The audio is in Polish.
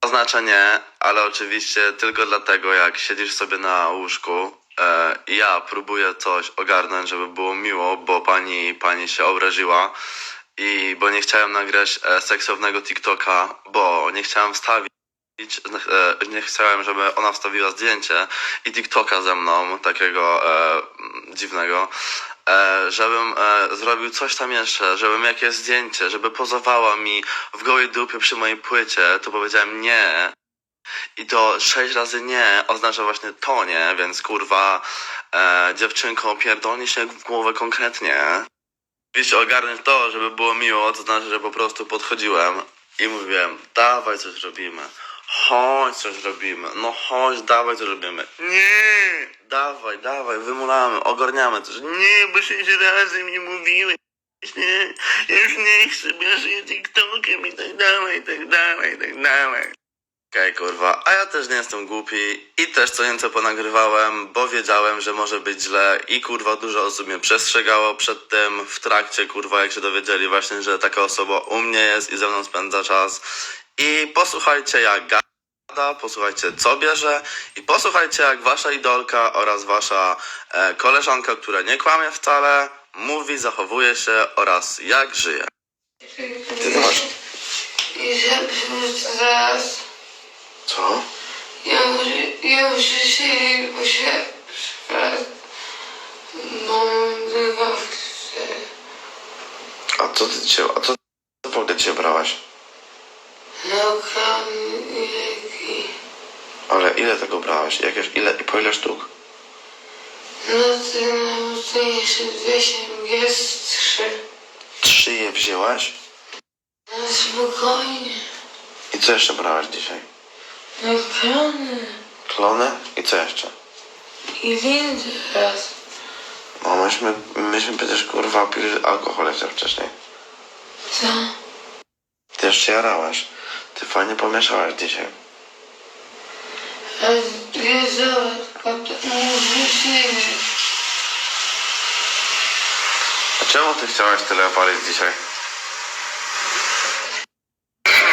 To znaczy nie, ale oczywiście tylko dlatego, jak siedzisz sobie na łóżku e, i ja próbuję coś ogarnąć, żeby było miło, bo pani, pani się obraziła i bo nie chciałem nagrać e, seksownego TikToka, bo nie chciałem wstawić, e, nie chciałem, żeby ona wstawiła zdjęcie i TikToka ze mną, takiego e, dziwnego, żebym e, zrobił coś tam jeszcze, żebym jakieś zdjęcie, żeby pozowała mi w gołej dupie przy mojej płycie, to powiedziałem nie. I to sześć razy nie oznacza właśnie to nie, więc kurwa, e, dziewczynko, pierdolnie się w głowę konkretnie. Jeśli ogarnąć to, żeby było miło, to znaczy, że po prostu podchodziłem i mówiłem, dawaj coś robimy. Chodź coś robimy. No chodź, dawaj coś robimy. Nie, dawaj, dawaj, wymulamy, ogarniamy coś. Nie, bo sześć razy mi mówiłeś. Nie, już nie chcę, bo ja żyję TikTokiem i tak dalej, i tak dalej, i tak dalej. Okej, kurwa, a ja też nie jestem głupi i też co nieco ponagrywałem, bo wiedziałem, że może być źle i kurwa dużo osób mnie przestrzegało przed tym w trakcie, kurwa, jak się dowiedzieli właśnie, że taka osoba u mnie jest i ze mną spędza czas. I posłuchajcie jak posłuchajcie co bierze i posłuchajcie jak wasza idolka oraz wasza e, koleżanka, która nie kłamie wcale, mówi, zachowuje się oraz jak żyje. Ty to masz? I żebym teraz, Co? ja muszę, ja muszę siedzieć, bo się przepraszam, mam wywawcy. A co ty dzisiaj, a co ty w ogóle dzisiaj brałaś? Naukam i leki. Ale ile tego brałaś? Jakieś, ile i po ile sztuk? No ten najmocniejszy wiesień jest trzy. Trzy je wzięłaś? No spokojnie. I co jeszcze brałaś dzisiaj? No piony. Klony? I co jeszcze? I windy raz. No myśmy, myśmy przecież kurwa pili alkohol jeszcze wcześniej. Co? Ty jeszcze jarałaś. Ty fajnie pomieszałaś dzisiaj. A Jezu. A czemu ty chciałaś tyle palić dzisiaj?